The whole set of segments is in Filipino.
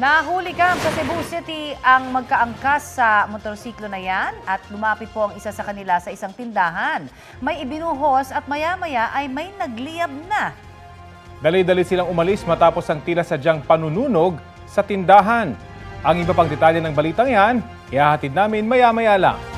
Nahuli kam sa Cebu City ang magkaangkas sa motorsiklo na yan at lumapit po ang isa sa kanila sa isang tindahan. May ibinuhos at maya-maya ay may nagliyab na. Dali-dali silang umalis matapos ang tila sadyang panununog sa tindahan. Ang iba pang detalye ng balitang yan, ihahatid namin maya-maya lang.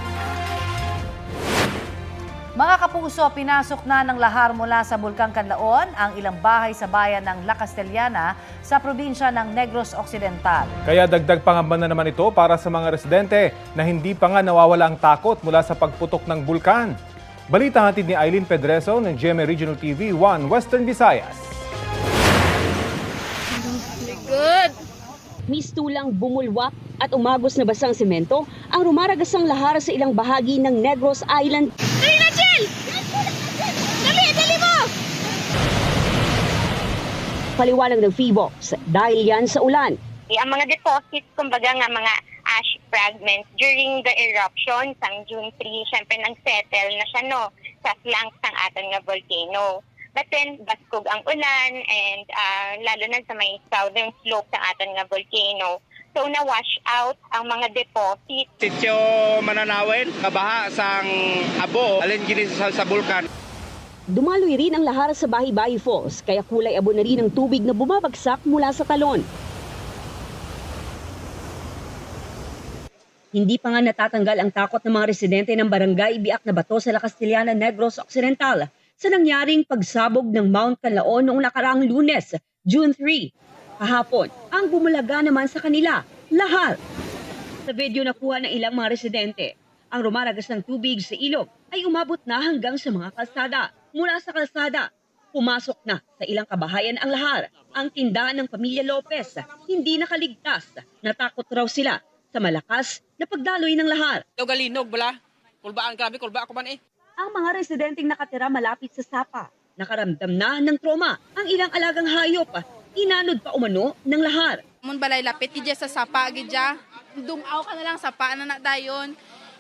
Mga kapuso, pinasok na ng lahar mula sa Bulkang Kanlaon ang ilang bahay sa bayan ng La Castellana sa probinsya ng Negros Occidental. Kaya dagdag pangamba na naman ito para sa mga residente na hindi pa nga nawawala ang takot mula sa pagputok ng bulkan. Balita hatid ni Eileen Pedreso ng GMA Regional TV 1 Western Visayas. Good. Mistulang bumulwak at umagos na basang semento ang rumaragasang lahara sa ilang bahagi ng Negros Island. Paliwanag ng Feebox dahil yan sa ulan. Eh, ang mga deposits, kumbaga nga mga ash fragments during the eruption sang June 3, syempre nang-settle na siya no, sa flanks ng aton nga volcano. But then, baskog ang ulan and ah, lalo na sa may southern slope ng aton nga volcano. So, na-wash out ang mga deposits Sityo Mananawin, kabaha sang abo, alin gini sa, sa bulkan. Dumaloy rin ang lahara sa Bahi-Bahi Falls kaya kulay abo na rin ang tubig na bumabagsak mula sa talon. Hindi pa nga natatanggal ang takot ng mga residente ng barangay Biak na Bato sa La Castellana, Negros Occidental sa nangyaring pagsabog ng Mount Canlaon noong nakaraang lunes, June 3. Kahapon, ang bumulaga naman sa kanila, lahar. Sa video na kuha ng ilang mga residente, ang rumaragas ng tubig sa ilog ay umabot na hanggang sa mga kalsada. Mula sa kalsada, pumasok na sa ilang kabahayan ang lahar. Ang tindahan ng pamilya Lopez hindi nakaligtas. Natakot raw sila sa malakas na pagdaloy ng lahar. Daw galinog bala. Kulbaan grabe, kulba ako man eh. Ang mga residenteng nakatira malapit sa sapa, nakaramdam na ng trauma ang ilang alagang hayop. Inanod pa umano ng lahar. Mun balay lapit gidya sa sapa gidya. Dumaw ka na lang sapa na na dayon.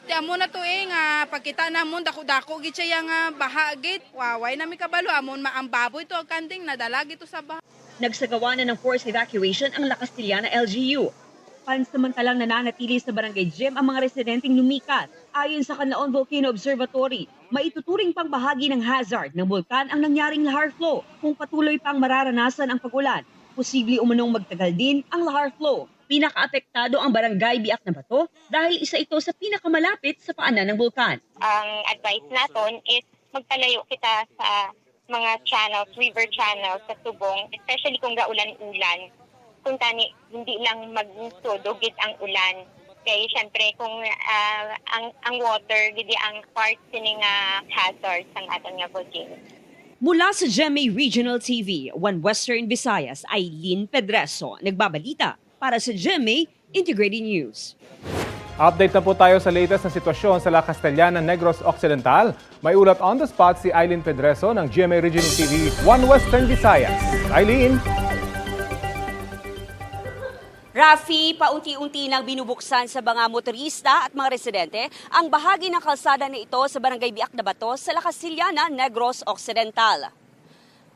Di amo na to eh nga pagkita na mo dako-dako gid siya nga baha gid. Waway na mi kabalo amon maambaboy to ang kanting nadala gito sa baha. Nagsagawa na ng forced evacuation ang La Castellana LGU. Pansamantalang nananatili sa barangay gym ang mga residenteng lumikat. Ayon sa Canlaon Volcano Observatory, maituturing pang bahagi ng hazard ng bulkan ang nangyaring lahar flow kung patuloy pang mararanasan ang pagulan. Posible umunong magtagal din ang lahar flow. Pinakaapektado ang barangay Biak na Bato dahil isa ito sa pinakamalapit sa paanan ng bulkan. ang advice naton is magpalayo kita sa mga channels, river channels sa subong, especially kung gaulan-ulan. Kung tani, hindi lang magsudugit ang ulan. Kaya syempre, kung ah, ang ang water, gidi ang part sini nga hazard sang aton nga volcano. Mula sa GMA Regional TV, One Western Visayas, Eileen Pedreso, nagbabalita para sa GMA Integrated News. Update na po tayo sa latest na sitwasyon sa La Castellana, Negros Occidental. May ulat on the spot si Eileen Pedreso ng GMA Regional TV 1 Western Visayas. Eileen! Rafi, paunti-unti nang binubuksan sa mga motorista at mga residente ang bahagi ng kalsada na ito sa Barangay Biak na Bato sa La Casillana, Negros Occidental.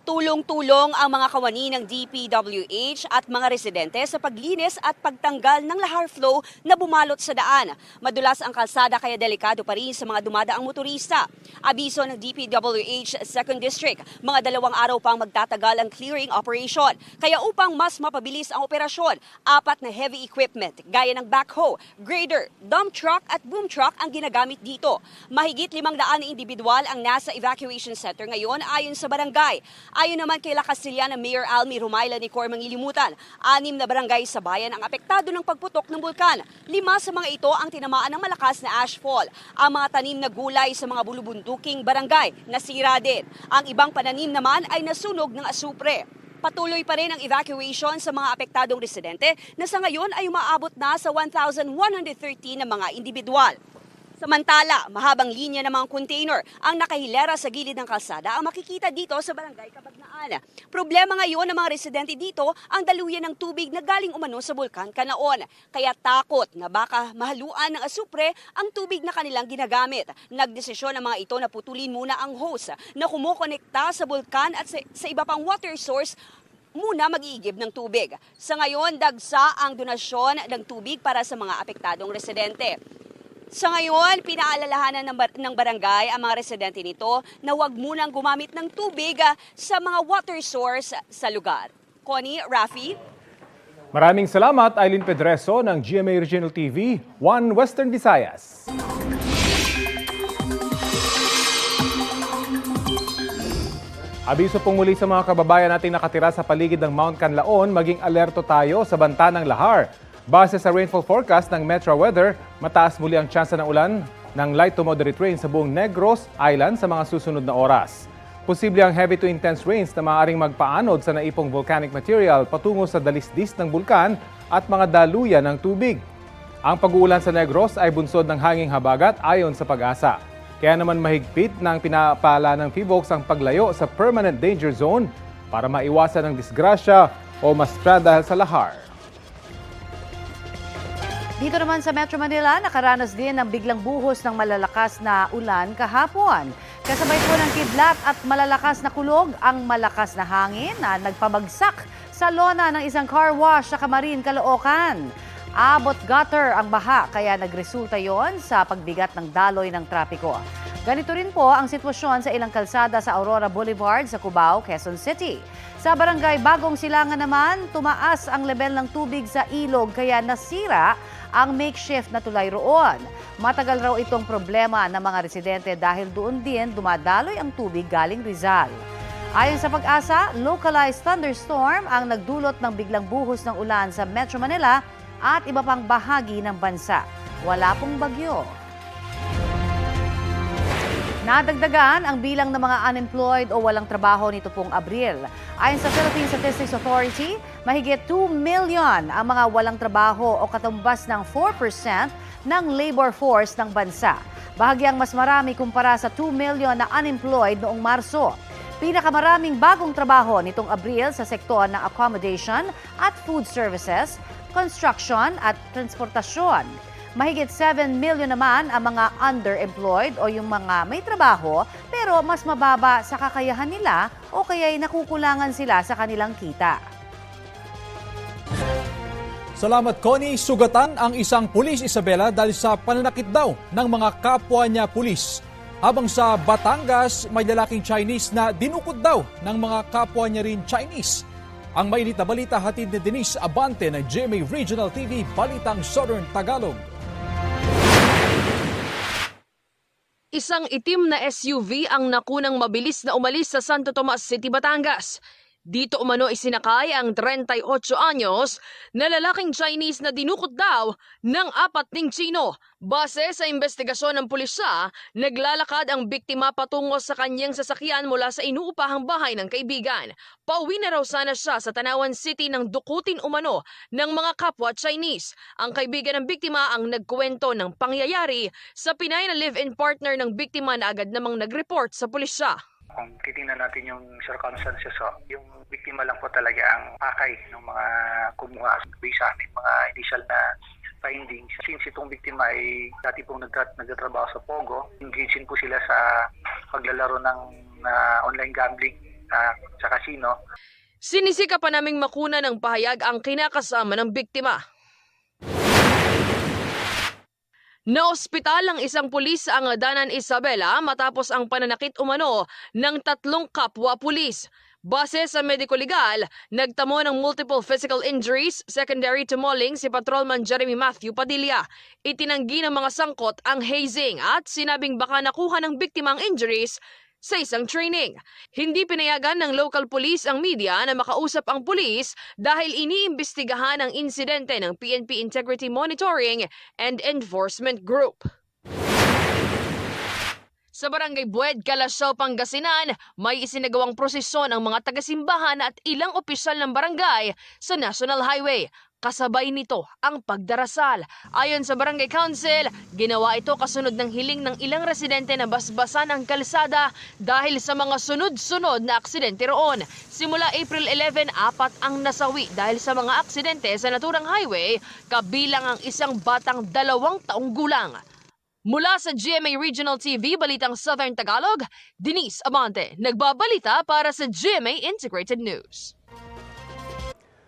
Tulong-tulong ang mga kawani ng DPWH at mga residente sa paglinis at pagtanggal ng lahar flow na bumalot sa daan. Madulas ang kalsada kaya delikado pa rin sa mga dumadaang motorista. Abiso ng DPWH 2nd District, mga dalawang araw pang magtatagal ang clearing operation. Kaya upang mas mapabilis ang operasyon, apat na heavy equipment gaya ng backhoe, grader, dump truck at boom truck ang ginagamit dito. Mahigit limang daan na individual ang nasa evacuation center ngayon ayon sa barangay. Ayon naman kay La Casillana Mayor Almi Rumayla ni Cor Mangilimutan, anim na barangay sa bayan ang apektado ng pagputok ng bulkan. Lima sa mga ito ang tinamaan ng malakas na ashfall. Ang mga tanim na gulay sa mga bulubunduking barangay nasira din. Ang ibang pananim naman ay nasunog ng asupre. Patuloy pa rin ang evacuation sa mga apektadong residente na sa ngayon ay umaabot na sa 1,113 na mga individual. Samantala, mahabang linya ng mga container ang nakahilera sa gilid ng kalsada ang makikita dito sa barangay Kabagnaan. Problema ngayon ng mga residente dito ang daluyan ng tubig na galing umano sa bulkan Kanaon. Kaya takot na baka mahaluan ng asupre ang tubig na kanilang ginagamit. Nagdesisyon ang mga ito na putulin muna ang hose na kumukonekta sa bulkan at sa, sa iba pang water source muna mag-iigib ng tubig. Sa ngayon, dagsa ang donasyon ng tubig para sa mga apektadong residente. Sa ngayon, pinaalalahanan ng, bar- ng barangay ang mga residente nito na huwag munang gumamit ng tubig ah, sa mga water source sa lugar. Connie, Rafi, Maraming salamat, Eileen Pedreso ng GMA Regional TV, One Western Visayas. Abiso pong muli sa mga kababayan nating nakatira sa paligid ng Mount Canlaon, maging alerto tayo sa banta ng lahar. Base sa rainfall forecast ng Metro Weather, mataas muli ang tsansa ng ulan ng light to moderate rain sa buong Negros Island sa mga susunod na oras. Posible ang heavy to intense rains na maaaring magpaanod sa naipong volcanic material patungo sa dalisdis ng bulkan at mga daluyan ng tubig. Ang pag-uulan sa Negros ay bunsod ng hanging habagat ayon sa pag-asa. Kaya naman mahigpit ng pinapala ng PHIVOLCS ang paglayo sa permanent danger zone para maiwasan ang disgrasya o mastra dahil sa lahar. Dito naman sa Metro Manila, nakaranas din ng biglang buhos ng malalakas na ulan kahapon. Kasabay po ng kidlat at malalakas na kulog ang malakas na hangin na nagpabagsak sa lona ng isang car wash sa Camarin, Caloocan. Abot gutter ang baha kaya nagresulta yon sa pagbigat ng daloy ng trapiko. Ganito rin po ang sitwasyon sa ilang kalsada sa Aurora Boulevard sa Cubao, Quezon City. Sa barangay Bagong Silangan naman, tumaas ang level ng tubig sa ilog kaya nasira ang makeshift na tulay roon. Matagal raw itong problema ng mga residente dahil doon din dumadaloy ang tubig galing Rizal. Ayon sa pag-asa, localized thunderstorm ang nagdulot ng biglang buhos ng ulan sa Metro Manila at iba pang bahagi ng bansa. Wala pong bagyo. Nadagdagan ang bilang ng mga unemployed o walang trabaho nito pong Abril. Ayon sa Philippine Statistics Authority, mahigit 2 million ang mga walang trabaho o katumbas ng 4% ng labor force ng bansa. Bahagyang mas marami kumpara sa 2 million na unemployed noong Marso. Pinakamaraming bagong trabaho nitong Abril sa sektor ng accommodation at food services, construction at transportasyon. Mahigit 7 million naman ang mga underemployed o yung mga may trabaho pero mas mababa sa kakayahan nila o kaya'y nakukulangan sila sa kanilang kita. Salamat Connie, sugatan ang isang pulis Isabela dahil sa pananakit daw ng mga kapwa niya pulis. Habang sa Batangas, may lalaking Chinese na dinukot daw ng mga kapwa niya rin Chinese. Ang mainit na balita hatid ni Denise Abante ng GMA Regional TV, Balitang Southern Tagalog. Isang itim na SUV ang nakunang mabilis na umalis sa Santo Tomas City, Batangas. Dito umano isinakay ang 38 anyos na lalaking Chinese na dinukot daw ng apat ning Chino. Base sa investigasyon ng pulisya, naglalakad ang biktima patungo sa kanyang sasakyan mula sa inuupahang bahay ng kaibigan. Pauwi na raw sana siya sa Tanawan City ng dukutin umano ng mga kapwa Chinese. Ang kaibigan ng biktima ang nagkuwento ng pangyayari sa Pinay na live-in partner ng biktima na agad namang nag-report sa pulisya. Kung titingnan natin yung circumstances, so, yung biktima lang po talaga ang pakay ng mga kumuha based sa aming mga initial na findings. Since itong biktima ay dati pong nagtra- nagtatrabaho sa Pogo, engaged po sila sa paglalaro ng ah, online gambling ah, sa casino. Sinisika pa naming makuna ng pahayag ang kinakasama ng biktima. Naospital ang isang pulis sa Angadanan, Isabela matapos ang pananakit umano ng tatlong kapwa pulis. Base sa medico legal, nagtamo ng multiple physical injuries secondary to mauling si Patrolman Jeremy Matthew Padilla. Itinanggi ng mga sangkot ang hazing at sinabing baka nakuha ng biktima ang injuries sa isang training. Hindi pinayagan ng local police ang media na makausap ang pulis dahil iniimbestigahan ang insidente ng PNP Integrity Monitoring and Enforcement Group. Sa barangay Bued, Calasaw, Pangasinan, may isinagawang prosesyon ang mga tagasimbahan at ilang opisyal ng barangay sa National Highway. Kasabay nito ang pagdarasal. Ayon sa Barangay Council, ginawa ito kasunod ng hiling ng ilang residente na basbasan ang kalsada dahil sa mga sunod-sunod na aksidente roon. Simula April 11, apat ang nasawi dahil sa mga aksidente sa naturang highway, kabilang ang isang batang dalawang taong gulang. Mula sa GMA Regional TV, Balitang Southern Tagalog, Denise Amante, nagbabalita para sa GMA Integrated News.